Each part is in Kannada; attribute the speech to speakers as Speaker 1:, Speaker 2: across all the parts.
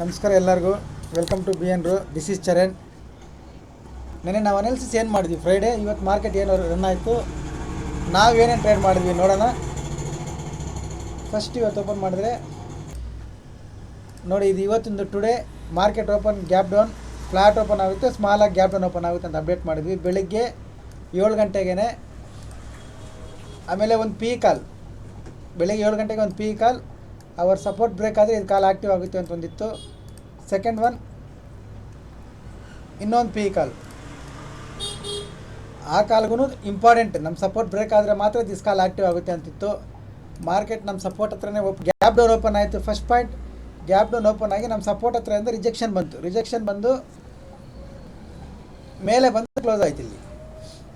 Speaker 1: ನಮಸ್ಕಾರ ಎಲ್ಲರಿಗೂ. ವೆಲ್ಕಮ್ ಟು ಬಿ ಎನ್ ರು ದಿಸ್ ಈಸ್ ಚರಣ್ ನೆನೆ ನಾವು ಅನಾಲಿಸಿಸ್ ಏನು ಮಾಡಿದ್ವಿ? ಫ್ರೈಡೇ ಇವತ್ತು ಮಾರ್ಕೆಟ್ ಏನು ರನ್ ಆಯಿತು. ನಾವೇನೇನು ಟ್ರೇಡ್ ಮಾಡಿದ್ವಿ ನೋಡೋಣ. ಫಸ್ಟ್ ಇವತ್ತು ಓಪನ್ ಮಾಡಿದ್ರೆ, ನೋಡಿ ಇದು ಇವತ್ತಿಂದು today market open gap down flat open ಆಗುತ್ತೆ ಸ್ಮಾಲಾಗಿ ಗ್ಯಾಪ್ ಡೌನ್ ಓಪನ್ ಆಗುತ್ತೆ ಅಂತ ಅಪ್ಡೇಟ್ ಮಾಡಿದ್ವಿ. ಬೆಳಿಗ್ಗೆ ಏಳು ಗಂಟೆಗೆ ಆಮೇಲೆ ಒಂದು ಪಿ ಕಾಲ್ ಬೆಳಗ್ಗೆ ಏಳು ಗಂಟೆಗೆ ಒಂದು P call our support break ಆದರೆ ಇದು ಕಾಲ್ ಆಕ್ಟಿವ್ ಆಗುತ್ತೆ ಅಂತ ಒಂದಿತ್ತು. ಸೆಕೆಂಡ್ ಒನ್ ಇನ್ನೊಂದು ಪಿ ಕಾಲ್ ಆ ಕಾಲ್ಗೂ ಇಂಪಾರ್ಟೆಂಟ್ ನಮ್ಮ ಸಪೋರ್ಟ್ ಬ್ರೇಕ್ ಆದರೆ ಮಾತ್ರ ದಿಸ್ ಕಾಲ್ ಆಕ್ಟಿವ್ ಆಗುತ್ತೆ ಅಂತಿತ್ತು. ಮಾರ್ಕೆಟ್ ನಮ್ಮ ಸಪೋರ್ಟ್ ಹತ್ರನೇ ಓಪ್ ಗ್ಯಾಪ್ ಡೌನ್ ಓಪನ್ ಆಯಿತು first point gap down open ಆಗಿ ನಮ್ಮ ಸಪೋರ್ಟ್ ಹತ್ರದಿಂದ ರಿಜೆಕ್ಷನ್ ಬಂತು. ರಿಜೆಕ್ಷನ್ ಬಂದು ಮೇಲೆ ಬಂದು ಕ್ಲೋಸ್ ಆಯ್ತು ಇಲ್ಲಿ.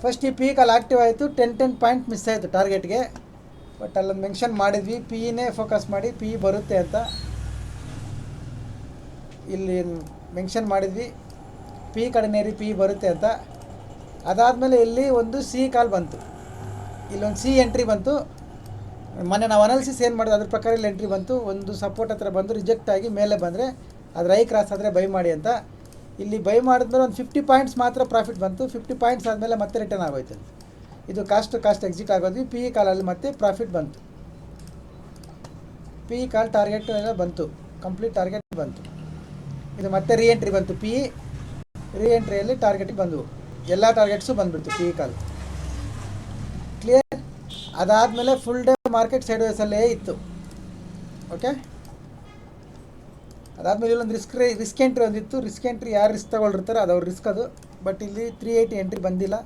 Speaker 1: ಫಸ್ಟ್ ಈ ಪೀಕಲ್ಲಿ ಆ್ಯಕ್ಟಿವ್ ಆಯಿತು ಟೆನ್ ಟೆನ್ ಪಾಯಿಂಟ್ ಮಿಸ್ ಆಯಿತು ಟಾರ್ಗೆಟ್ಗೆ ಬಟ್ ಅಲ್ಲೊಂದು ಮೆನ್ಷನ್ ಮಾಡಿದ್ವಿ ಪಿ ಇನೇ ಫೋಕಸ್ ಮಾಡಿ ಪಿ ಬರುತ್ತೆ ಅಂತ. ಇಲ್ಲಿ ಮೆನ್ಷನ್ ಮಾಡಿದ್ವಿ ಪಿ ಕಡೆನೇರಿ ಪಿ ಬರುತ್ತೆ ಅಂತ. ಅದಾದಮೇಲೆ ಇಲ್ಲಿ ಒಂದು ಸಿ ಕಾಲ್ ಬಂತು. ಇಲ್ಲೊಂದು ಸಿ ಎಂಟ್ರಿ ಬಂತು. ಮೊನ್ನೆ ನಾವು ಅನಾಲಿಸಿಸ್ ಏನು ಮಾಡೋದು ಅದ್ರ ಪ್ರಕಾರ ಇಲ್ಲಿ ಎಂಟ್ರಿ ಬಂತು. ಒಂದು ಸಪೋರ್ಟ್ ಹತ್ರ ಬಂದು ರಿಜೆಕ್ಟ್ ಆಗಿ ಮೇಲೆ ಬಂದರೆ, ಅದು ರೈ ಕ್ರಾಸ್ ಆದರೆ ಬೈ ಮಾಡಿ ಅಂತ. ಇಲ್ಲಿ ಬೈ ಮಾಡಿದ್ಮೇಲೆ ಒಂದು ಫಿಫ್ಟಿ ಪಾಯಿಂಟ್ಸ್ ಮಾತ್ರ ಪ್ರಾಫಿಟ್ ಬಂತು. ಫಿಫ್ಟಿ ಪಾಯಿಂಟ್ಸ್ ಆದಮೇಲೆ ಮತ್ತೆ ರಿಟರ್ನ್ ಆಗೋಯ್ತು. ಇದು ಕಾಸ್ಟ್ ಕಾಸ್ಟ್ ಎಕ್ಸಿಟ್ ಆಗೋದು. ಪಿ ಇ ಕಾಲಲ್ಲಿ ಮತ್ತೆ ಪ್ರಾಫಿಟ್ ಬಂತು. ಪಿ ಇ ಕಾಲ್ ಟಾರ್ಗೆಟ್ ಎಲ್ಲ ಬಂತು. ಕಂಪ್ಲೀಟ್ ಟಾರ್ಗೆಟ್ ಬಂತು. ಇದು ಮತ್ತೆ ರೀ ಎಂಟ್ರಿ ಬಂತು ಪಿ ರೀ ಎಂಟ್ರಿಯಲ್ಲಿ ಟಾರ್ಗೆಟಿಗೆ ಬಂದವು. ಎಲ್ಲ ಟಾರ್ಗೆಟ್ಸು ಬಂದುಬಿಡ್ತು ಪಿ ಇ ಕಾಲ್ ಕ್ಲಿಯರ್ ಅದಾದಮೇಲೆ ಫುಲ್ ಡೇ ಮಾರ್ಕೆಟ್ ಸೈಡ್ ವೇಸಲ್ಲೇ ಇತ್ತು. ಓಕೆ ಅದಾದಮೇಲೆ ಇಲ್ಲೊಂದು ರಿಸ್ಕ್ ರಿಸ್ಕ್ ಎಂಟ್ರಿ ಒಂದಿತ್ತು. ರಿಸ್ಕ್ ಎಂಟ್ರಿ ಯಾರು ರಿಸ್ಕ್ ತಗೊಳ್ಳಿರ್ತಾರೆ ಅದು ಅವ್ರ ರಿಸ್ಕ್ ಅದು. ಬಟ್ ಇಲ್ಲಿ ತ್ರೀ ಏಯ್ಟಿ ಎಂಟ್ರಿ ಬಂದಿಲ್ಲ.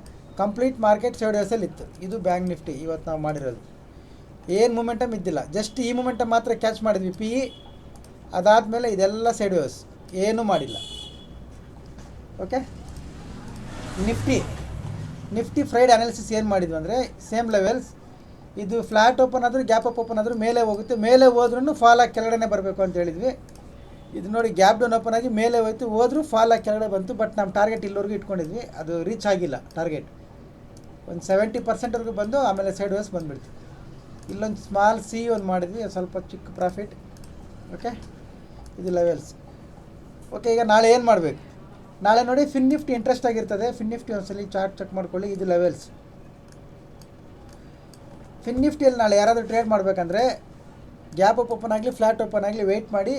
Speaker 1: ಕಂಪ್ಲೀಟ್ ಮಾರ್ಕೆಟ್ ಸೆವೆನ್ ಡೇಸಲ್ಲಿ ಇತ್ತು. ಇದು ಬ್ಯಾಂಕ್ ನಿಫ್ಟಿ ಇವತ್ತು ನಾವು ಮಾಡಿರೋದು. ಏನು ಮೂಮೆಂಟಮ್ ಇದ್ದಿಲ್ಲ. ಜಸ್ಟ್ ಈ ಮೂಮೆಂಟಮ್ ಮಾತ್ರ ಕ್ಯಾಚ್ ಮಾಡಿದ್ವಿ. ಪಿ ಅದಾದ ಅದಾದಮೇಲೆ ಇದೆಲ್ಲ ಸೈಡ್ ವೇವ್ಸ್ ಏನೂ ಮಾಡಿಲ್ಲ. Okay Nifty Nifty fried analysis ಏನು ಮಾಡಿದ್ವಿ ಅಂದರೆ ಸೇಮ್ ಲೆವೆಲ್ಸ್ ಇದು ಫ್ಲ್ಯಾಟ್ ಓಪನ್ ಆದರೂ ಗ್ಯಾಪ್ ಅಪ್ ಓಪನ್ ಆದರೂ ಮೇಲೆ ಹೋಗುತ್ತೆ. ಮೇಲೆ ಹೋದ್ರೂ ಫಾಲ್ ಆಗಿ ಕೆಳಗಡೆ ಬರಬೇಕು ಅಂತ ಹೇಳಿದ್ವಿ. ಇದು ನೋಡಿ ಗ್ಯಾಪ್ ಡೌನ್ ಓಪನ್ ಆಗಿ ಮೇಲೆ ಹೋಯ್ತು. ಹೋದರೂ ಫಾಲ್ ಆಗಿ ಕೆಳಗಡೆ ಬಂತು. ಬಟ್ ನಮ್ಮ ಟಾರ್ಗೆಟ್ ಇಲ್ಲಿವರೆಗೂ ಇಟ್ಕೊಂಡಿದ್ವಿ. ಅದು ರೀಚ್ ಆಗಿಲ್ಲ ಟಾರ್ಗೆಟ್ ಒಂದು ಸೆವೆಂಟಿ ಪರ್ಸೆಂಟ್ವರೆಗೂ ಬಂದು ಆಮೇಲೆ ಸೈಡ್ ವೇಸ್ ಬಂದುಬಿಡ್ತು. ಇಲ್ಲೊಂದು ಸ್ಮಾಲ್ ಸಿ ಒಂದು ಮಾಡಿದ್ವಿ ಸ್ವಲ್ಪ ಚಿಕ್ಕ ಪ್ರಾಫಿಟ್ ಓಕೆ ಇದು ಲೆವೆಲ್ಸ್ ಓಕೆ ಈಗ ನಾಳೆ ಏನು ಮಾಡಬೇಕು? ನಾಳೆ ನೋಡಿ ಫಿನ್ ನಿಫ್ಟಿ ಇಂಟ್ರೆಸ್ಟ್ ಆಗಿರ್ತದೆ. ಫಿನ್ ನಿಫ್ಟಿ ಒಂದ್ಸಲಿ ಚಾರ್ಟ್ ಚೆಕ್ ಮಾಡ್ಕೊಳ್ಳಿ, ಇದು ಲೆವೆಲ್ಸ್ ಫಿನ್ ನಿಫ್ಟಿಯಲ್ಲಿ ನಾಳೆ ಯಾರಾದರೂ ಟ್ರೇಡ್ ಮಾಡಬೇಕಂದ್ರೆ ಗ್ಯಾಪ್ ಓಪನ್ ಆಗಲಿ ಫ್ಲ್ಯಾಟ್ ಓಪನ್ ಆಗಲಿ ವೆಯ್ಟ್ ಮಾಡಿ.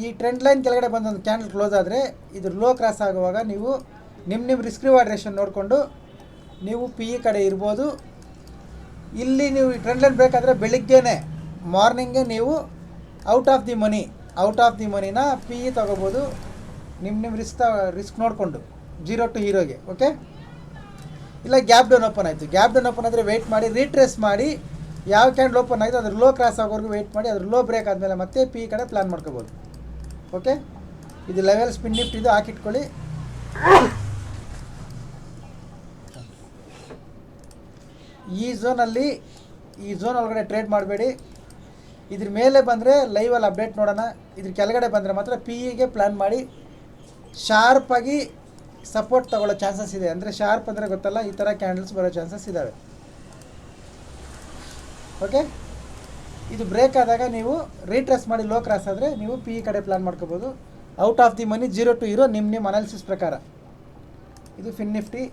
Speaker 1: ಈ ಟ್ರೆಂಡ್ ಲೈನ್ ಕೆಳಗಡೆ ಬಂದೊಂದು ಕ್ಯಾಂಡಲ್ ಕ್ಲೋಸ್ ಆದರೆ, ಇದು ಲೋ ಕ್ರಾಸ್ ಆಗುವಾಗ ನೀವು ನಿಮ್ಮ ನಿಮ್ಮ ರಿಸ್ಕ್ ರಿವಾರ್ಡ್ ರೇಷನ್ ನೋಡಿಕೊಂಡು ನೀವು ಪಿ ಇ ಕಡೆ ಇರ್ಬೋದು. ಇಲ್ಲಿ ನೀವು ಟ್ರೆಂಡ್ ಲೈನ್ ಬೇಕಾದರೆ ಬೆಳಿಗ್ಗೆನೆ ಮಾರ್ನಿಂಗೇ ನೀವು out of the money out of the ಮನಿನ P E ತೊಗೋಬೋದು. ನಿಮ್ಮ ನಿಮ್ಮ ರಿಸ್ಕ್ ರಿಸ್ಕ್ ನೋಡಿಕೊಂಡು ಜೀರೋ ಟು ಹೀರೋಗೆ ಓಕೆ ಇಲ್ಲ ಗ್ಯಾಪ್ ಡೌನ್ ಓಪನ್ ಆಯಿತು. ಗ್ಯಾಪ್ ಡೌನ್ ಓಪನ್ ಆದರೆ ವೆಯ್ಟ್ ಮಾಡಿ ರೀಟ್ರೇಸ್ ಮಾಡಿ, ಯಾವ ಕ್ಯಾಂಡಲ್ ಓಪನ್ ಆಯಿತು ಅದ್ರ ಲೋ ಕ್ರಾಸ್ ಆಗೋವರೆಗೂ ವೆಯ್ಟ್ ಮಾಡಿ, ಅದ್ರ ಲೋ ಬ್ರೇಕ್ ಆದಮೇಲೆ ಮತ್ತೆ ಪಿ ಕಡೆ ಪ್ಲ್ಯಾನ್ ಮಾಡ್ಕೋಬೋದು. ಓಕೆ ಇದು ಲೆವೆಲ್ ಸ್ಪಿನ್ ನಿಫ್ಟ್ ಇದು ಹಾಕಿಟ್ಕೊಳ್ಳಿ. ಈ ಝೋನಲ್ಲಿ ಈ ಝೋನ್ ಒಳಗಡೆ ಟ್ರೇಡ್ ಮಾಡಬೇಡಿ. ಇದ್ರ ಮೇಲೆ ಬಂದರೆ ಲೈವಲ್ಲಿ ಅಪ್ಡೇಟ್ ನೋಡೋಣ. ಇದ್ರ ಕೆಳಗಡೆ ಬಂದರೆ ಮಾತ್ರ ಪಿ ಇಗೆ ಪ್ಲ್ಯಾನ್ ಮಾಡಿ. ಶಾರ್ಪಾಗಿ ಸಪೋರ್ಟ್ ತಗೊಳ್ಳೋ ಚಾನ್ಸಸ್ ಇದೆ. ಅಂದರೆ ಶಾರ್ಪ್ ಅಂದರೆ ಗೊತ್ತಲ್ಲ, ಈ ಥರ ಕ್ಯಾಂಡಲ್ಸ್ ಬರೋ ಚಾನ್ಸಸ್ ಇದ್ದಾವೆ ಓಕೆ ಇದು ಬ್ರೇಕ್ ಆದಾಗ ನೀವು ರೀಟ್ರೆಸ್ ಮಾಡಿ ಲೋ ಕ್ರಾಸ್ ಆದರೆ ನೀವು ಪಿ ಇ ಕಡೆ ಪ್ಲ್ಯಾನ್ ಮಾಡ್ಕೋಬೋದು. Out of the money zero to ಇರೋ ನಿಮ್ಮ ನಿಮ್ಮ ಅನಾಲಿಸಿಸ್ ಪ್ರಕಾರ. ಇದು ಫಿನ್ ನಿಫ್ಟಿ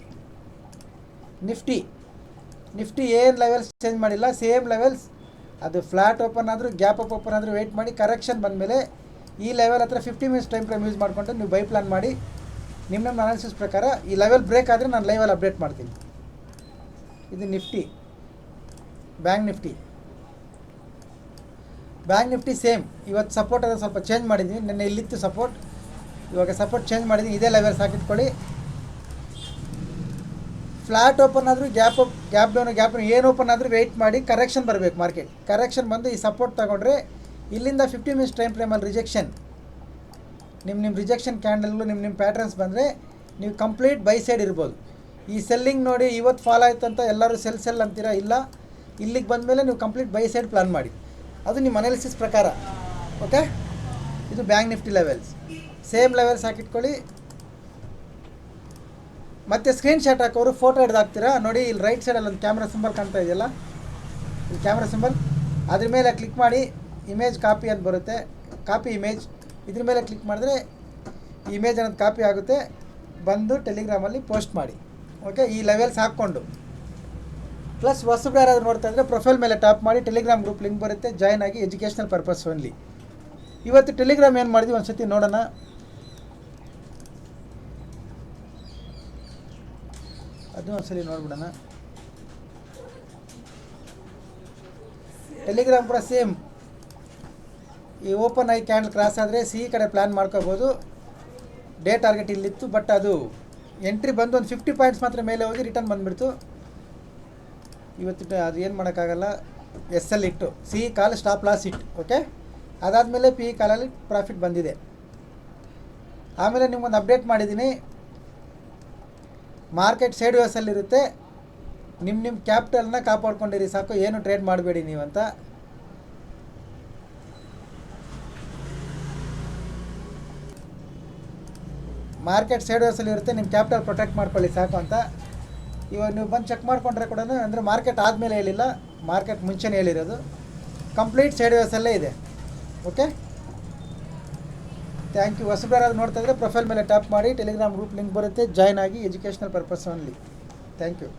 Speaker 1: ನಿಫ್ಟಿ ನಿಫ್ಟಿ ಏನು ಲೆವೆಲ್ಸ್ ಚೇಂಜ್ ಮಾಡಿಲ್ಲ ಸೇಮ್ ಲೆವೆಲ್ಸ್ ಅದು ಫ್ಲ್ಯಾಟ್ ಓಪನ್ ಆದರೂ ಗ್ಯಾಪ್ ಅಪ್ ಓಪನ್ ಆದರೂ ವೆಯ್ಟ್ ಮಾಡಿ ಕರೆಕ್ಷನ್ ಬಂದಮೇಲೆ ಈ ಲೆವೆಲ್ ಹತ್ರ fifty minutes time frame use ಮಾಡಿಕೊಂಡು ನೀವು ಬೈ ಪ್ಲಾನ್ ಮಾಡಿ. ನಿಮ್ಮ ನಿಮ್ಮ ಅನಾಲಿಸಿಸ್ ಪ್ರಕಾರ ಈ ಲೆವೆಲ್ ಬ್ರೇಕ್ ಆದರೆ ನಾನು ಲೈವಲ್ಲಿ ಅಪ್ಡೇಟ್ ಮಾಡ್ತೀನಿ. ಇದು Nifty. Bank Nifty. Bank Nifty same ಇವತ್ತು ಸಪೋರ್ಟ್ ಅದನ್ನು ಸ್ವಲ್ಪ ಚೇಂಜ್ ಮಾಡಿದ್ದೀನಿ ನಿನ್ನೆ ಇಲ್ಲಿತ್ತು ಸಪೋರ್ಟ್ ಇವಾಗ ಸಪೋರ್ಟ್ ಚೇಂಜ್ ಮಾಡಿದ್ದೀನಿ ಇದೇ ಲೆವೆಲ್ಸ್ ಹಾಕಿಟ್ಕೊಳ್ಳಿ. ಫ್ಲ್ಯಾಟ್ ಓಪನ್ ಆದರೂ gap up gap down, gap ಏನು ಓಪನ್ ಆದರೂ ವೆಯ್ಟ್ ಮಾಡಿ ಕರೆಕ್ಷನ್ ಬರಬೇಕು ಮಾರ್ಕೆಟ್ ಕರೆಕ್ಷನ್ ಬಂದು ಈ ಸಪೋರ್ಟ್ ತಗೊಂಡ್ರೆ ಇಲ್ಲಿಂದ ಫಿಫ್ಟಿ ಮಿನಿಟ್ಸ್ ಟೈಮ್ ಫ್ರೇಮಲ್ಲಿ ರಿಜೆಕ್ಷನ್ ನಿಮ್ಮ ನಿಮ್ಮ ರಿಜೆಕ್ಷನ್ ಕ್ಯಾಂಡಲ್ಗಳು ನಿಮ್ಮ ನಿಮ್ಮ ಪ್ಯಾಟ್ರನ್ಸ್ ಬಂದರೆ ನೀವು ಕಂಪ್ಲೀಟ್ ಬೈ ಸೈಡ್ ಇರ್ಬೋದು. ಈ ಸೆಲ್ಲಿಂಗ್ ನೋಡಿ ಇವತ್ತು ಫಾಲ್ ಆಯಿತು ಅಂತ ಎಲ್ಲರೂ ಸೆಲ್ ಸೆಲ್ ಅಂತೀರಾ? ಇಲ್ಲ. ಇಲ್ಲಿಗೆ ಬಂದಮೇಲೆ ನೀವು ಕಂಪ್ಲೀಟ್ ಬೈ ಸೈಡ್ ಪ್ಲಾನ್ ಮಾಡಿ. ಅದು ನಿಮ್ಮ ಅನಾಲಿಸಿಸ್ ಪ್ರಕಾರ. ಓಕೆ ಇದು bank Nifty levels same levels ಹಾಕಿಟ್ಕೊಳ್ಳಿ. ಮತ್ತೆ ಸ್ಕ್ರೀನ್ ಶಾಟ್ ಹಾಕೋರು ಫೋಟೋ ಹಿಡ್ದು ಹಾಕ್ತೀರಾ? ನೋಡಿ, ಇಲ್ಲಿ ರೈಟ್ ಸೈಡಲ್ಲಿ ಒಂದು ಕ್ಯಾಮ್ರಾ ಸಿಂಬಲ್ ಕಾಣ್ತಾ ಇದೆಯಲ್ಲ? ಇಲ್ಲಿ ಕ್ಯಾಮ್ರಾ ಸಿಂಬಲ್ ಅದ್ರ ಮೇಲೆ ಕ್ಲಿಕ್ ಮಾಡಿ ಇಮೇಜ್ ಕಾಪಿ ಅಂತ ಬರುತ್ತೆ. ಕಾಪಿ ಇಮೇಜ್ ಇದ್ರ ಮೇಲೆ ಕ್ಲಿಕ್ ಮಾಡಿದ್ರೆ ಇಮೇಜ್ ಅನ್ನೋದು ಕಾಪಿ ಆಗುತ್ತೆ. ಬಂದು ಟೆಲಿಗ್ರಾಮಲ್ಲಿ ಪೋಸ್ಟ್ ಮಾಡಿ. ಓಕೆ ಈ ಲೆವೆಲ್ಸ್ ಹಾಕ್ಕೊಂಡು. ಪ್ಲಸ್ ಹೊಸಬ್ರು ಯಾರಾದರೂ ನೋಡ್ತಾ ಇದ್ದರೆ ಪ್ರೊಫೈಲ್ ಮೇಲೆ ಟಾಪ್ ಮಾಡಿ ಟೆಲಿಗ್ರಾಮ್ ಗ್ರೂಪ್ ಲಿಂಕ್ ಬರುತ್ತೆ. ಜಾಯ್ನ್ ಆಗಿ ಎಜುಕೇಷನಲ್ ಪರ್ಪಸ್ ಓನ್ಲಿ ಇವತ್ತು ಟೆಲಿಗ್ರಾಮ್ ಏನು ಮಾಡಿದ್ವಿ? ಒಂದು ಸತಿ ನೋಡೋಣ. ಅದು ಒಂದ್ಸಲಿ ನೋಡ್ಬಿಡೋಣ. ಟೆಲಿಗ್ರಾಮ್ ಕೂಡ ಸೇಮ್ ಈ ಓಪನ್ ಐ ಕ್ಯಾಂಡಲ್ ಕ್ರಾಸ್ ಆದರೆ ಸಿ ಕಡೆ ಪ್ಲ್ಯಾನ್ ಮಾಡ್ಕೋಬೋದು. ಡೇ ಟಾರ್ಗೆಟ್ ಇಲ್ಲಿತ್ತು ಬಟ್ ಅದು ಎಂಟ್ರಿ ಬಂದು ಒಂದು ಫಿಫ್ಟಿ ಪಾಯಿಂಟ್ಸ್ ಮಾತ್ರ ಮೇಲೆ ಹೋಗಿ ರಿಟರ್ನ್ ಬಂದುಬಿಡ್ತು. ಇವತ್ತು ಅದು ಏನು ಮಾಡೋಕ್ಕಾಗಲ್ಲ. ಎಸ್ ಎಲ್ ಇಟ್ಟು. ಸಿ ಕಾಲ್ ಸ್ಟಾಪ್ ಲಾಸ್ ಇಟ್ಟು ಓಕೆ ಅದಾದಮೇಲೆ ಪಿ ಕಾಲಲ್ಲಿ ಪ್ರಾಫಿಟ್ ಬಂದಿದೆ. ಆಮೇಲೆ ನಿಮ್ಗೊಂದು ಅಪ್ಡೇಟ್ ಮಾಡಿದ್ದೀನಿ. ಮಾರ್ಕೆಟ್ ಸೈಡ್ ವೇಸಲ್ಲಿರುತ್ತೆ ನಿಮ್ಮ ನಿಮ್ಮ ಕ್ಯಾಪಿಟಲ್ನ ಕಾಪಾಡ್ಕೊಂಡಿರಿ, ಸಾಕು. ಏನು ಟ್ರೇಡ್ ಮಾಡಬೇಡಿ ನೀವಂತ ಮಾರ್ಕೆಟ್ ಸೈಡ್ ವೇಸಲ್ಲಿ ಇರುತ್ತೆ. ನಿಮ್ಮ ಕ್ಯಾಪಿಟಲ್ ಪ್ರೊಟೆಕ್ಟ್ ಮಾಡ್ಕೊಳ್ಳಿ, ಸಾಕು ಅಂತ. ಇವಾಗ ನೀವು ಬಂದು ಚೆಕ್ ಮಾಡಿಕೊಂಡ್ರೆ ಕೂಡ ಅಂದರೆ ಮಾರ್ಕೆಟ್ ಆದಮೇಲೆ ಹೇಳಿಲ್ಲ. ಮಾರ್ಕೆಟ್ ಮುಂಚೆನೇ ಹೇಳಿರೋದು. ಕಂಪ್ಲೀಟ್ ಸೈಡ್ ವೇಸಲ್ಲೇ ಇದೆ. Okay thank you. ಹೊಸಬ್ರು ಯಾರಾದ್ರು ನೋಡ್ತಾ ಇದ್ರೆ ಪ್ರೊಫೈಲ್ ಮೇಲೆ ಟ್ಯಾಪ್ ಮಾಡಿ, ಟೆಲಿಗ್ರಾಮ್ ಗ್ರೂಪ್ ಲಿಂಕ್ ಬರುತ್ತೆ. ಜಾಯ್ನ್ ಆಗಿ educational purpose only. Thank you.